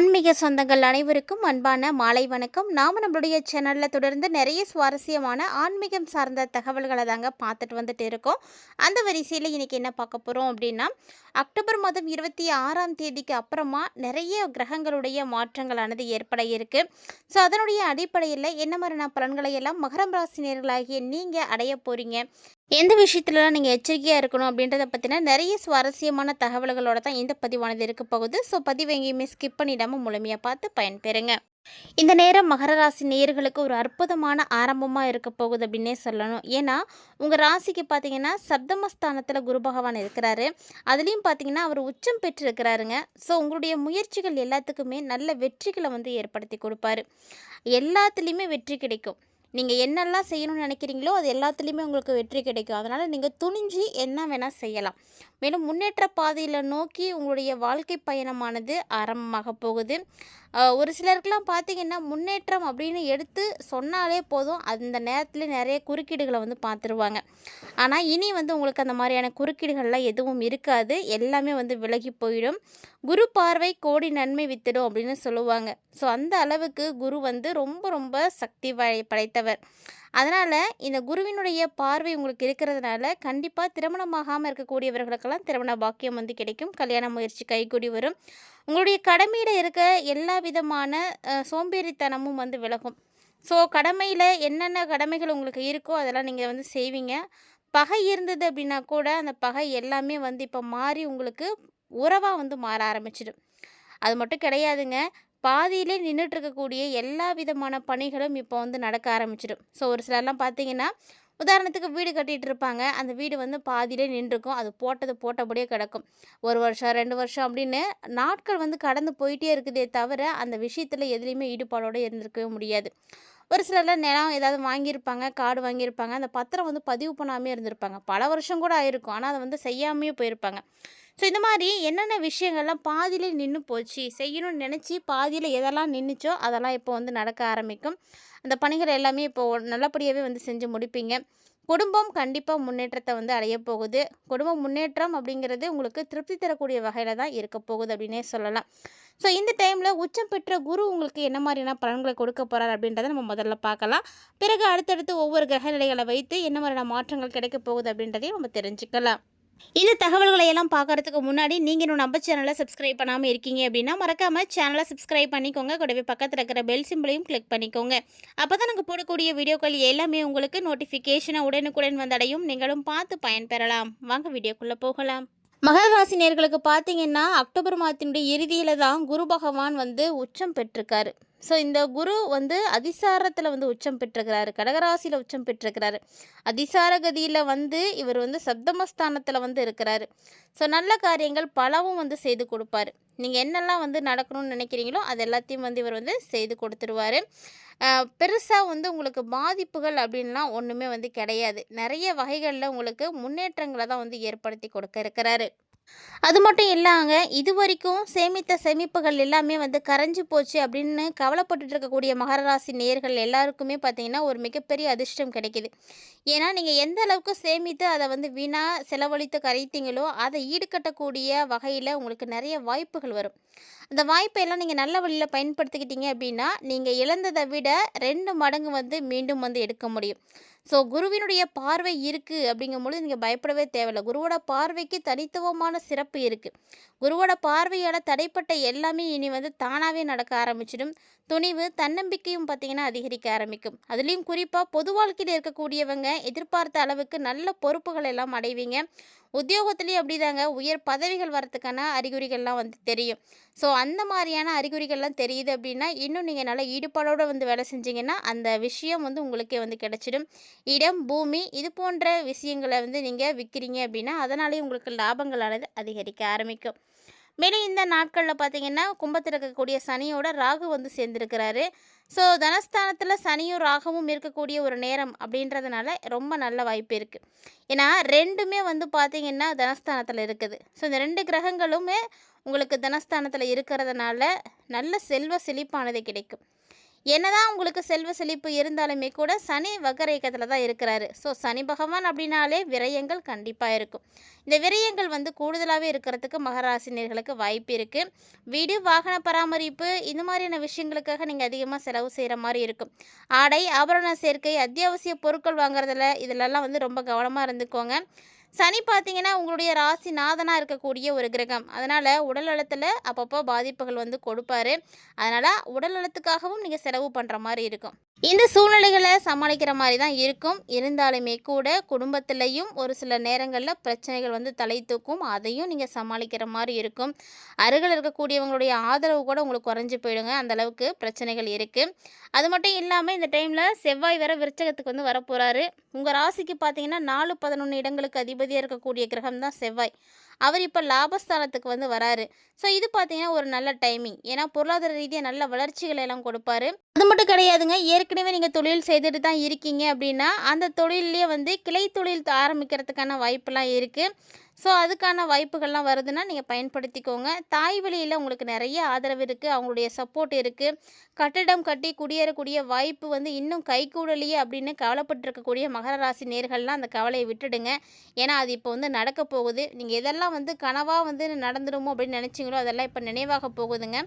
ஆன்மீக சொந்தங்கள் அனைவருக்கும் அன்பான மாலை வணக்கம். நாம் நம்மளுடைய சேனலில் தொடர்ந்து நிறைய சுவாரஸ்யமான ஆன்மீகம் சார்ந்த தகவல்களை தாங்க பார்த்துட்டு வந்துட்டு இருக்கோம். அந்த வரிசையில் இன்றைக்கி என்ன பார்க்க போகிறோம் அப்படின்னா அக்டோபர் மாதம் இருபத்தி ஆறாம் தேதிக்கு அப்புறமா நிறைய கிரகங்களுடைய மாற்றங்களானது ஏற்பட இருக்குது ஸோ அதனுடைய அடிப்படையில் என்ன மாதிரியான பலன்களை எல்லாம் மகரம் ராசினியர்களாகிய நீங்கள் அடைய போகிறீங்க எந்த விஷயத்துலலாம் நீங்கள் எச்சரிக்கையாக இருக்கணும் அப்படின்றத பற்றின நிறைய சுவாரஸ்யமான தகவல்களோட தான் இந்த பதிவானது இருக்க போகுது. ஸோ பதிவு எங்கேயுமே ஸ்கிப் பண்ணிடாமல் முழுமையாக பார்த்து பயன்பெறுங்க. இந்த நேரம் மகர ராசி நேயர்களுக்கு ஒரு அற்புதமான ஆரம்பமாக இருக்க போகுது அப்படின்னே சொல்லணும். ஏன்னா உங்கள் ராசிக்கு பார்த்தீங்கன்னா சப்தமஸ்தானத்தில் குரு பகவான் இருக்கிறாரு. அதுலேயும் பார்த்தீங்கன்னா அவர் உச்சம் பெற்றிருக்கிறாருங்க. ஸோ உங்களுடைய முயற்சிகள் எல்லாத்துக்குமே நல்ல வெற்றிகளை வந்து ஏற்படுத்தி கொடுப்பாரு. எல்லாத்துலேயுமே வெற்றி கிடைக்கும். நீங்கள் என்னெல்லாம் செய்யணும்னு நினைக்கிறீங்களோ அது எல்லாத்துலேயுமே உங்களுக்கு வெற்றி கிடைக்கும். அதனால் நீங்கள் துணிஞ்சு என்ன வேணால் செய்யலாம். மேலும் முன்னேற்ற பாதையில் நோக்கி உங்களுடைய வாழ்க்கை பயணமானது ஆரம்பமாக போகுது. ஒரு சிலருக்கெலாம் பார்த்திங்கன்னா முன்னேற்றம் அப்படின்னு எடுத்து சொன்னாலே போதும். அந்த நேரத்தில் நிறைய குறுக்கீடுகளை வந்து பார்த்துருவாங்க ஆனால் இனி வந்து உங்களுக்கு அந்த மாதிரியான குறுக்கீடுகள்லாம் எதுவும் இருக்காது. எல்லாமே வந்து விலகி போயிடும். குரு பார்வை கோடி நன்மை வித்திடும் அப்படின்னு சொல்லுவாங்க. ஸோ அந்த அளவுக்கு குரு வந்து ரொம்ப ரொம்ப சக்தி படைத்தவர். அதனால் இந்த குருவினுடைய பார்வை உங்களுக்கு இருக்கிறதுனால கண்டிப்பாக திருமணமாகாமல் இருக்கக்கூடியவர்களுக்கெல்லாம் திருமண பாக்கியம் வந்து கிடைக்கும். கல்யாண முயற்சி கைகூடி வரும். உங்களுடைய கடமையில் இருக்க எல்லா விதமான சோம்பேறித்தனமும் வந்து விலகும். ஸோ கடமையில் என்னென்ன கடமைகள் உங்களுக்கு இருக்கோ அதெல்லாம் நீங்கள் வந்து செய்வீங்க. பகை இருந்தது அப்படின்னா கூட அந்த பகை எல்லாமே வந்து இப்போ மாறி உங்களுக்கு உறவாக வந்து மாற ஆரம்பிச்சிடும். அது மட்டும் கிடையாதுங்க. பாதியிலே நின்றுட்டு இருக்கக்கூடிய எல்லா விதமான பணிகளும் இப்போ வந்து நடக்க ஆரம்பிச்சிடும். ஸோ ஒரு சிலர்லாம் பார்த்தீங்கன்னா உதாரணத்துக்கு வீடு கட்டிகிட்டு இருப்பாங்க அந்த வீடு வந்து பாதியிலே நின்றுருக்கும் அது போட்டது போட்டபடியே கிடக்கும். ஒரு வருஷம் ரெண்டு வருஷம் அப்படின்னு நாட்கள் வந்து கடந்து போயிட்டே இருக்குதே தவிர அந்த விஷயத்தில் எதுலேயுமே ஈடுபாடோடு இருந்திருக்கவே முடியாது. ஒரு சிலர்லாம் நிலம் ஏதாவது வாங்கியிருப்பாங்க காடு வாங்கியிருப்பாங்க. அந்த பத்திரம் வந்து பதிவு பண்ணாமே இருந்திருப்பாங்க. பல வருஷம் கூட ஆயிருக்கும். ஆனால் அதை வந்து செய்யாமையே போயிருப்பாங்க. ஸோ இந்த மாதிரி என்னென்ன விஷயங்கள்லாம் பாதியிலே நின்று போச்சு செய்யணும்னு நினச்சி பாதியில் எதெல்லாம் நின்றுச்சோ அதெல்லாம் இப்போ வந்து நடக்க ஆரம்பிக்கும். அந்த பணிகள் எல்லாமே இப்போ நல்லபடியாகவே வந்து செஞ்சு முடிப்பீங்க. குடும்பம் கண்டிப்பாக முன்னேற்றத்தை வந்து அடைய போகுது. குடும்ப முன்னேற்றம் அப்படிங்கிறது உங்களுக்கு திருப்தி தரக்கூடிய வகையில் தான் இருக்க போகுது அப்படின்னே சொல்லலாம். ஸோ இந்த டைமில் உச்சம் பெற்ற குரு உங்களுக்கு என்ன மாதிரியான பலன்களை கொடுக்க போகிறார் அப்படின்றத நம்ம முதல்ல பார்க்கலாம். பிறகு அடுத்தடுத்து ஒவ்வொரு கிரக நிலைகளை வைத்து என்ன மாதிரியான மாற்றங்கள் கிடைக்க போகுது அப்படின்றதையும் நம்ம தெரிஞ்சுக்கலாம். இந்த தகவல்களை எல்லாம் பார்க்கறதுக்கு முன்னாடி நீங்கள் இன்னும் நம்ம சேனலை சப்ஸ்கிரைப் பண்ணாமல் இருக்கீங்க அப்படின்னா மறக்காமல் சேனலை சப்ஸ்கிரைப் பண்ணிக்கோங்க. கூடவே பக்கத்தில் இருக்கிற பெல் சிம்பிளையும் கிளிக் பண்ணிக்கோங்க. அப்போ தான் நாங்கள் போடக்கூடிய வீடியோக்கள் எல்லாமே உங்களுக்கு நோட்டிஃபிகேஷனை உடனுக்குடன் வந்தடையும். நீங்களும் பார்த்து பயன்பெறலாம். வாங்க வீடியோக்குள்ளே போகலாம். மகர ராசி நேர்களுக்கு பார்த்தீங்கன்னா அக்டோபர் மாதத்தினுடைய இறுதியில் தான் குரு பகவான் வந்து உச்சம் பெற்றிருக்காரு. ஸோ இந்த குரு வந்து அதிசாரத்தில் வந்து உச்சம் பெற்றிருக்கிறாரு. கடகராசியில் உச்சம் பெற்றிருக்கிறாரு. அதிசார கதியில் வந்து இவர் வந்து சப்தமஸ்தானத்தில் வந்து இருக்கிறாரு. ஸோ நல்ல காரியங்கள் பலவும் வந்து செய்து கொடுப்பாரு. நீங்கள் என்னெல்லாம் வந்து நடக்கணும்னு நினைக்கிறீங்களோ அது எல்லாத்தையும் வந்து இவர் வந்து செய்து கொடுத்துருவாரு. பெருசாக வந்து உங்களுக்கு பாதிப்புகள் அப்படின்லாம் ஒன்றுமே வந்து கிடையாது. நிறைய வகைகளில் உங்களுக்கு முன்னேற்றங்களை தான் வந்து ஏற்படுத்தி கொடுக்க இருக்கிறாரு. அது மட்டும் இல்லாங்க இது வரைக்கும் சேமித்த சேமிப்புகள் எல்லாமே வந்து கரைஞ்சு போச்சு அப்படின்னு கவலைப்பட்டுட்டு இருக்கக்கூடிய மகராசி நேர்கள் எல்லாருக்குமே பார்த்தீங்கன்னா ஒரு மிகப்பெரிய அதிர்ஷ்டம் கிடைக்கிது. ஏன்னா நீங்கள் எந்த அளவுக்கு சேமித்து அதை வந்து வீணாக செலவழித்து கரைத்தீங்களோ அதை ஈடுகட்டக்கூடிய வகையில் உங்களுக்கு நிறைய வாய்ப்புகள் வரும். அந்த வாய்ப்பையெல்லாம் நீங்கள் நல்ல வழியில் பயன்படுத்திக்கிட்டீங்க அப்படின்னா நீங்கள் இழந்ததை விட ரெண்டு மடங்கு வந்து மீண்டும் வந்து எடுக்க முடியும். ஸோ குருவினுடைய பார்வை இருக்குது அப்படிங்கும்பொழுது நீங்கள் பயப்படவே தேவையில்லை. குருவோட பார்வைக்கு தனித்துவமான சிறப்பு இருக்குது குருவோட பார்வையால் தடைப்பட்ட எல்லாமே இனி வந்து தானாகவே நடக்க ஆரம்பிச்சிடும். துணிவு தன்னம்பிக்கையும் பார்த்திங்கன்னா அதிகரிக்க ஆரம்பிக்கும். அதுலேயும் குறிப்பாக பொது வாழ்க்கையில் இருக்கக்கூடியவங்க எதிர்பார்த்த அளவுக்கு நல்ல பொறுப்புகள் எல்லாம் அடைவீங்க. உத்தியோகத்துலேயும் அப்படிதாங்க. உயர் பதவிகள் வரத்துக்கான அறிகுறிகள்லாம் வந்து தெரியும். ஸோ அந்த மாதிரியான அறிகுறிகள்லாம் தெரியுது அப்படின்னா இன்னும் நீங்கள் நல்லா ஈடுபாடோடு வந்து வேலை செஞ்சீங்கன்னா அந்த விஷயம் வந்து உங்களுக்கே வந்து கிடச்சிடும். இடம் பூமி இது போன்ற விஷயங்களை வந்து நீங்கள் விற்கிறீங்க அப்படின்னா அதனாலேயே உங்களுக்கு லாபங்களானது அதிகரிக்க ஆரம்பிக்கும். மேலும் இந்த நாட்களில் பார்த்தீங்கன்னா கும்பத்தில் இருக்கக்கூடிய சனியோட ராகு வந்து சேர்ந்துருக்கிறாரு. ஸோ தனஸ்தானத்தில் சனியும் ராகவும் இருக்கக்கூடிய ஒரு நேரம் அப்படின்றதுனால ரொம்ப நல்ல வாய்ப்பு இருக்குது ஏன்னா ரெண்டுமே வந்து பார்த்திங்கன்னா தனஸ்தானத்தில் இருக்குது. ஸோ இந்த ரெண்டு கிரகங்களுமே உங்களுக்கு தனஸ்தானத்தில் இருக்கிறதுனால நல்ல செல்வ செழிப்பானது கிடைக்கும். என்னதான் உங்களுக்கு செல்வ செழிப்பு இருந்தாலுமே கூட சனி வகரேகத்தில் தான் இருக்கிறாரு. ஸோ சனி பகவான் அப்படின்னாலே விரயங்கள் கண்டிப்பாக இருக்கும். இந்த விரயங்கள் வந்து கூடுதலாகவே இருக்கிறதுக்கு மகராசினியர்களுக்கு வாய்ப்பு இருக்குது வீடு வாகன பராமரிப்பு இந்த மாதிரியான விஷயங்களுக்காக நீங்கள் அதிகமாக செலவு செய்கிற மாதிரி இருக்கும். ஆடை ஆபரண சேர்க்கை அத்தியாவசிய பொருட்கள் வாங்குறதுல இதிலெல்லாம் வந்து ரொம்ப கவனமாக இருந்துக்கோங்க. சனி பார்த்தீங்கன்னா உங்களுடைய ராசி நாதனாக இருக்கக்கூடிய ஒரு கிரகம். அதனால் உடல் நலத்தில் அப்பப்போ பாதிப்புகள் வந்து கொடுப்பாரு. அதனால் உடல் நலத்துக்காகவும் நீங்கள் செலவு பண்ணுற மாதிரி இருக்கும். இந்த சூழ்நிலைகளை சமாளிக்கிற மாதிரி தான் இருக்கும். இருந்தாலுமே கூட குடும்பத்திலையும் ஒரு சில நேரங்களில் பிரச்சனைகள் வந்து தலை தூக்கும். அதையும் நீங்கள் சமாளிக்கிற மாதிரி இருக்கும். அருகில் இருக்கக்கூடியவங்களுடைய ஆதரவு கூட உங்களுக்கு குறைஞ்சி போயிடுங்க. அந்த அளவுக்கு பிரச்சனைகள் இருக்குது அது மட்டும் இல்லாமல் இந்த டைமில் செவ்வாய் வர விருச்சகத்துக்கு வந்து வரப்போகிறாரு உங்கள் ராசிக்கு பார்த்தீங்கன்னா நாலு பதினொன்று இடங்களுக்கு அதிபதியாக இருக்கக்கூடிய கிரகம் தான் செவ்வாய். அவர் இப்போ லாபஸ்தானத்துக்கு வந்து வராரு. ஸோ இது பார்த்தீங்கன்னா ஒரு நல்ல டைமிங் ஏன்னா பொருளாதார ரீதியாக நல்ல வளர்ச்சிகளை எல்லாம் கொடுப்பாரு. அது மட்டும் கிடையாதுங்க. ஏற்கனவே நீங்கள் தொழில் செய்துட்டு தான் இருக்கீங்க அப்படின்னா அந்த தொழிலே வந்து கிளை தொழில் ஆரம்பிக்கிறதுக்கான வாய்ப்பெல்லாம் இருக்குது ஸோ அதுக்கான வாய்ப்புகள்லாம் வருதுன்னா நீங்கள் பயன்படுத்திக்கோங்க. தாய் வழியில் உங்களுக்கு நிறைய ஆதரவு இருக்குது அவங்களுடைய சப்போர்ட் இருக்குது கட்டிடம் கட்டி குடியேறக்கூடிய வாய்ப்பு வந்து இன்னும் கைகூடலையே அப்படின்னு கவலைப்பட்டிருக்கக்கூடிய மகர ராசி நேர்கள்லாம் அந்த கவலையை விட்டுடுங்க. ஏன்னா அது இப்போ வந்து நடக்க போகுது. நீங்கள் எதெல்லாம் வந்து கனவாக வந்து நடந்துடுமோ அப்படின்னு நினச்சிங்களோ அதெல்லாம் இப்போ நினைவாக போகுதுங்க.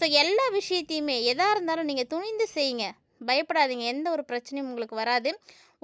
ஸோ எல்லா விஷயத்தையுமே எதாக இருந்தாலும் நீங்கள் துணிந்து செய்யுங்க. பயப்படாதீங்க. எந்த ஒரு பிரச்சனையும் உங்களுக்கு வராது.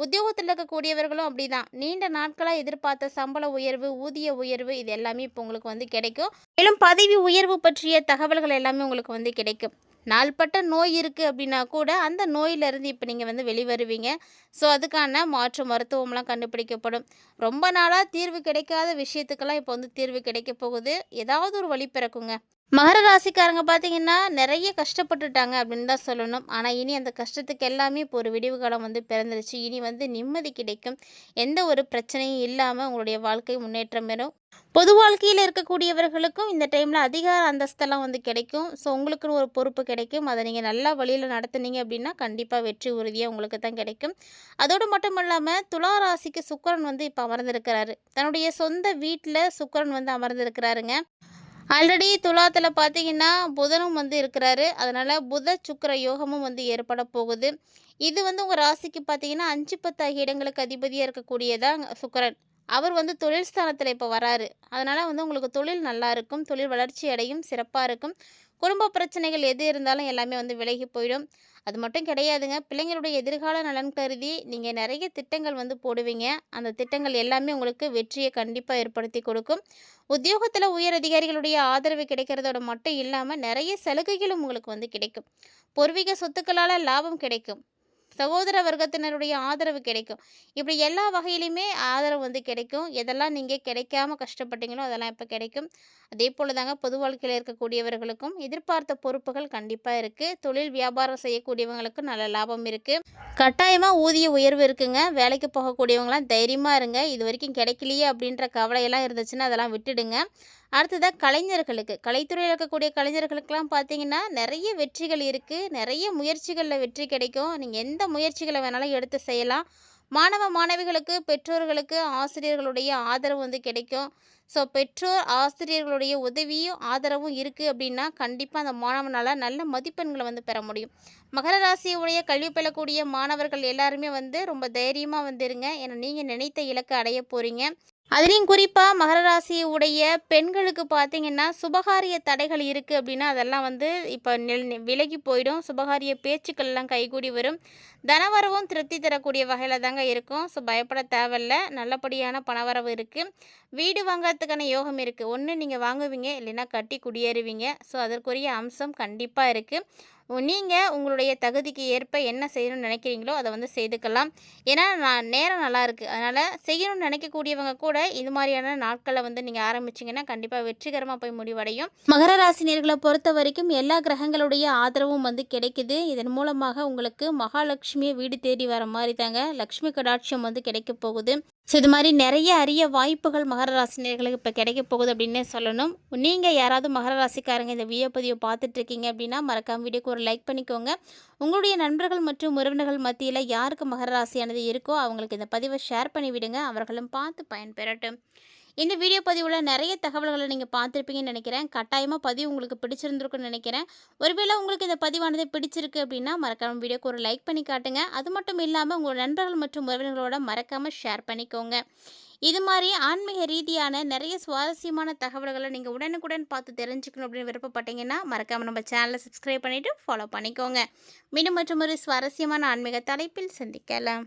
உத்தியோகத்தில் இருக்கக்கூடியவர்களும் அப்படி தான் நீண்ட நாட்களாக எதிர்பார்த்த சம்பள உயர்வு ஊதிய உயர்வு இது எல்லாமே இப்போ உங்களுக்கு வந்து கிடைக்கும். மேலும் பதவி உயர்வு பற்றிய தகவல்கள் எல்லாமே உங்களுக்கு வந்து கிடைக்கும். நாள்பட்ட நோய் இருக்குது அப்படின்னா கூட அந்த நோயிலிருந்து இப்போ நீங்கள் வந்து வெளிவருவீங்க. ஸோ அதுக்கான மாற்று மருத்துவம்லாம் கண்டுபிடிக்கப்படும். ரொம்ப நாளாக தீர்வு கிடைக்காத விஷயத்துக்கெல்லாம் இப்போ வந்து தீர்வு கிடைக்க போகுது. ஏதாவது ஒரு வழி பிறக்குங்க. மகர ராசிக்காரங்க பார்த்தீங்கன்னா நிறைய கஷ்டப்பட்டுட்டாங்க அப்படின்னு தான் சொல்லணும். ஆனால் இனி அந்த கஷ்டத்துக்கு எல்லாமே இப்போ ஒரு விடிவு காலம் வந்து பிறந்துருச்சு. இனி வந்து நிம்மதி கிடைக்கும். எந்த ஒரு பிரச்சனையும் இல்லாமல் உங்களுடைய வாழ்க்கை முன்னேற்றம் பெறும். பொது வாழ்க்கையில் இருக்கக்கூடியவர்களுக்கும் இந்த டைமில் அதிகார அந்தஸ்தெல்லாம் வந்து கிடைக்கும். ஸோ உங்களுக்குன்னு ஒரு பொறுப்பு கிடைக்கும். அதை நீங்கள் நல்லா வழியில் நடத்துனீங்க அப்படின்னா கண்டிப்பாக வெற்றி உறுதியாக உங்களுக்கு தான் கிடைக்கும். அதோடு மட்டும் இல்லாமல் துலா ராசிக்கு சுக்கரன் வந்து இப்போ அமர்ந்திருக்கிறாரு. தன்னுடைய சொந்த வீட்டில் சுக்கரன் வந்து அமர்ந்திருக்கிறாருங்க. ஆல்ரெடி துலாத்தில் பார்த்தீங்கன்னா புதனும் வந்து இருக்கிறாரு. அதனால் புத சுக்கிர யோகமும் வந்து ஏற்பட போகுது. இது வந்து உங்கள் ராசிக்கு பார்த்தீங்கன்னா அஞ்சு பத்து ஆகிய இடங்களுக்கு அதிபதியாக இருக்கக்கூடியதான் சுக்கிரன். அவர் வந்து தொழில் ஸ்தானத்தில் இப்போ வராரு. அதனால் வந்து உங்களுக்கு தொழில் நல்லா இருக்கும். தொழில் வளர்ச்சி அடையும். சிறப்பாக இருக்கும். குடும்ப பிரச்சனைகள் எது இருந்தாலும் எல்லாமே வந்து விலகி போயிடும். அது மட்டும் கிடையாதுங்க. பிள்ளைங்களுடைய எதிர்கால நலன் கருதி நீங்கள் நிறைய திட்டங்கள் வந்து போடுவீங்க. அந்த திட்டங்கள் எல்லாமே உங்களுக்கு வெற்றியை கண்டிப்பாக ஏற்படுத்தி கொடுக்கும். உத்தியோகத்தில் உயர் அதிகாரிகளுடைய ஆதரவு கிடைக்கிறதோட மட்டும் இல்லாமல் நிறைய சலுகைகளும் உங்களுக்கு வந்து கிடைக்கும். பூர்வீக சொத்துக்களால் லாபம் கிடைக்கும். சகோதர வர்க்கத்தினருடைய ஆதரவு கிடைக்கும். இப்படி எல்லா வகையிலையுமே ஆதரவு வந்து கிடைக்கும். எதெல்லாம் நீங்கள் கிடைக்காம கஷ்டப்பட்டீங்களோ அதெல்லாம் இப்போ கிடைக்கும். அதே போல் தாங்க பொது வாழ்க்கையில் இருக்கக்கூடியவர்களுக்கும் எதிர்பார்த்த பொறுப்புகள் கண்டிப்பாக இருக்குது தொழில் வியாபாரம் செய்யக்கூடியவங்களுக்கும் நல்ல லாபம் இருக்குது கட்டாயமாக ஊதிய உயர்வு இருக்குங்க. வேலைக்கு போகக்கூடியவங்களாம் தைரியமாக இருங்க. இது வரைக்கும் கிடைக்கலையே அப்படின்ற கவலையெல்லாம் இருந்துச்சுன்னா அதெல்லாம் விட்டுடுங்க. அடுத்ததாக கலைஞர்களுக்கு. கலைத்துறையில் இருக்கக்கூடிய கலைஞர்களுக்கெல்லாம் பார்த்தீங்கன்னா நிறைய வெற்றிகள் இருக்குது நிறைய முயற்சிகளில் வெற்றி கிடைக்கும். நீங்கள் எந்த முயற்சிகளை வேணாலும் எடுத்து செய்யலாம். மாணவ மாணவிகளுக்கு பெற்றோர்களுக்கு ஆசிரியர்களுடைய ஆதரவு வந்து கிடைக்கும். ஸோ பெற்றோர் ஆசிரியர்களுடைய உதவியும் ஆதரவும் இருக்குது அப்படின்னா கண்டிப்பாக அந்த மாணவனால் நல்ல மதிப்பெண்களை வந்து பெற முடியும். மகர ராசியுடைய கல்வி பெறக்கூடிய மாணவர்கள் எல்லாருமே வந்து ரொம்ப தைரியமாக வந்துருங்க. ஏன்னா நீங்கள் நினைத்த இலக்கை அடைய போகிறீங்க அதுலேயும் குறிப்பாக மகர ராசி உடைய பெண்களுக்கு பார்த்தீங்கன்னா சுபகாரிய தடைகள் இருக்குது அப்படின்னா அதெல்லாம் வந்து இப்போ நில் விலகி போயிடும். சுபகாரிய பேச்சுக்கள்லாம் கைகூடி வரும். தனவரவும் திருப்தி தரக்கூடிய வகையில் தாங்க இருக்கும். ஸோ பயப்பட தேவையில்ல. நல்லபடியான பணவரவு இருக்குது வீடு வாங்கிறதுக்கான யோகம் இருக்குது ஒன்று நீங்கள் வாங்குவீங்க இல்லைன்னா கட்டி குடியேறுவீங்க. ஸோ அதற்குரிய அம்சம் கண்டிப்பாக இருக்குது நீங்கள் உங்களுடைய தகுதிக்கு ஏற்ப என்ன செய்யணும்னு நினைக்கிறீங்களோ அதை வந்து செய்துக்கலாம். ஏன்னா நான் நேரம் நல்லா இருக்குது அதனால் செய்யணும்னு நினைக்கக்கூடியவங்க கூட இது மாதிரியான நாட்களை வந்து நீங்கள் ஆரம்பிச்சிங்கன்னா கண்டிப்பாக வெற்றிகரமாக போய் முடிவடையும். மகர ராசினியர்களை பொறுத்த வரைக்கும் எல்லா கிரகங்களுடைய ஆதரவும் வந்து கிடைக்குது. இதன் மூலமாக உங்களுக்கு மகாலட்சுமியை வீடு தேடி வர மாதிரி தாங்க. லக்ஷ்மி கடாட்சியம் வந்து கிடைக்க போகுது. ஸோ இது மாதிரி நிறைய அரிய வாய்ப்புகள் மகர ராசினியர்களுக்கு இப்போ கிடைக்க போகுது அப்படின்னே சொல்லணும். நீங்கள் யாராவது மகர ராசிக்காரங்க இந்த வீடியோ பதிவை பார்த்துட்டு இருக்கீங்க அப்படின்னா மறக்காம வீடியோக்கு ஒரு லைக் பண்ணிக்கோங்க. உங்களுடைய நண்பர்கள் மற்றும் உறவினர்கள் மத்தியில் யாருக்கு மகர ராசியானது இருக்கோ அவங்களுக்கு இந்த பதிவை ஷேர் பண்ணி விடுங்க அவர்களும் பார்த்து பயன்பெறட்டும். இந்த வீடியோ பதிவில் நிறைய தகவல்களை நீங்கள் பார்த்துருப்பீங்கன்னு நினைக்கிறேன். கட்டாயமாக பதிவு உங்களுக்கு பிடிச்சிருந்துருக்குன்னு நினைக்கிறேன். ஒருவேளை உங்களுக்கு இந்த பதிவானது பிடிச்சிருக்கு அப்படின்னா மறக்காம வீடியோக்கு ஒரு லைக் பண்ணி காட்டுங்க. அது மட்டும் இல்லாமல் உங்கள் நண்பர்கள் மற்றும் உறவினர்களோட மறக்காமல் ஷேர் பண்ணிக்கோங்க. இது மாதிரி ஆன்மீக ரீதியான நிறைய சுவாரஸ்யமான தகவல்களை நீங்கள் உடனுக்குடன் பார்த்து தெரிஞ்சுக்கணும் அப்படின்னு விருப்பப்பட்டீங்கன்னா மறக்காமல் நம்ம சேனலை சப்ஸ்கிரைப் பண்ணிவிட்டு ஃபாலோ பண்ணிக்கோங்க. மீண்டும் மற்றும் ஒரு சுவாரஸ்யமான ஆன்மீக தலைப்பில் சந்திக்கலாம்.